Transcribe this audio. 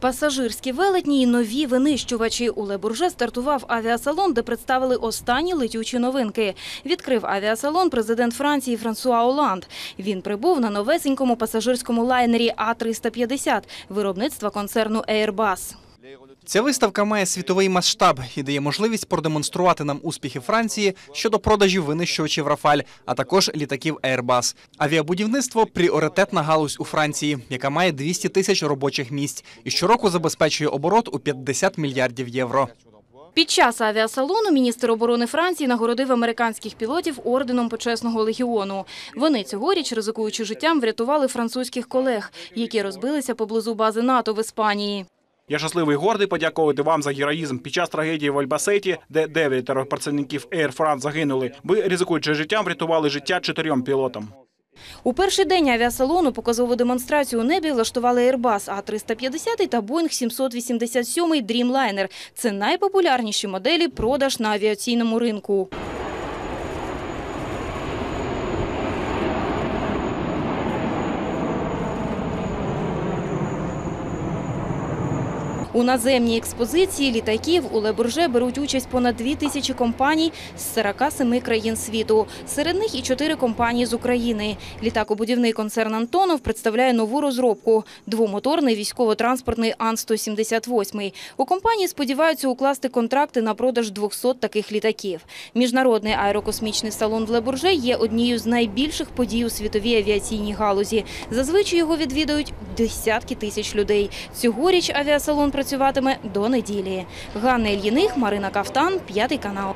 Пасажирські велетні і нові винищувачі. У Лебурже стартував авіасалон, де представили останні летючі новинки. Відкрив авіасалон президент Франції Франсуа Оланд. Він прибув на новесенькому пасажирському лайнері А-350 виробництва концерну Airbus. Ця виставка має світовий масштаб і дає можливість продемонструвати нам успіхи Франції щодо продажів винищувачів Рафаль, а також літаків Airbus. Авіабудівництво пріоритетна галузь у Франції, яка має 200 тисяч робочих місць і щороку забезпечує оборот у 50 мільярдів євро. Під час авіасалону міністр оборони Франції нагородив американських пілотів орденом почесного легіону. Вони цьогоріч, ризикуючи життям, врятували французьких колег, які розбилися поблизу бази НАТО в Іспанії. Я щасливий і гордий подякувати вам за героїзм під час трагедії в Альбасеті, де дев'ятеро працівників Air France загинули. Ви, ризикуючи життям, врятували життя чотирьом пілотам. У перший день авіасалону показову демонстрацію у небі влаштували Airbus А-350 та Boeing 787 Dreamliner. Це найпопулярніші моделі продаж на авіаційному ринку. У наземній експозиції літаків у Лебурже беруть участь понад 2 тисячі компаній з 47 країн світу. Серед них і чотири компанії з України. Літакобудівний концерн «Антонов» представляє нову розробку – двомоторний військово-транспортний Ан-178. У компанії сподіваються укласти контракти на продаж 200 таких літаків. Міжнародний аерокосмічний салон в Лебурже є однією з найбільших подій у світовій авіаційній галузі. Зазвичай його відвідують десятки тисяч людей. Цьогоріч авіасалон працюватиме до неділі. Ганна Ільїних, Марина Кафтан, п'ятий канал.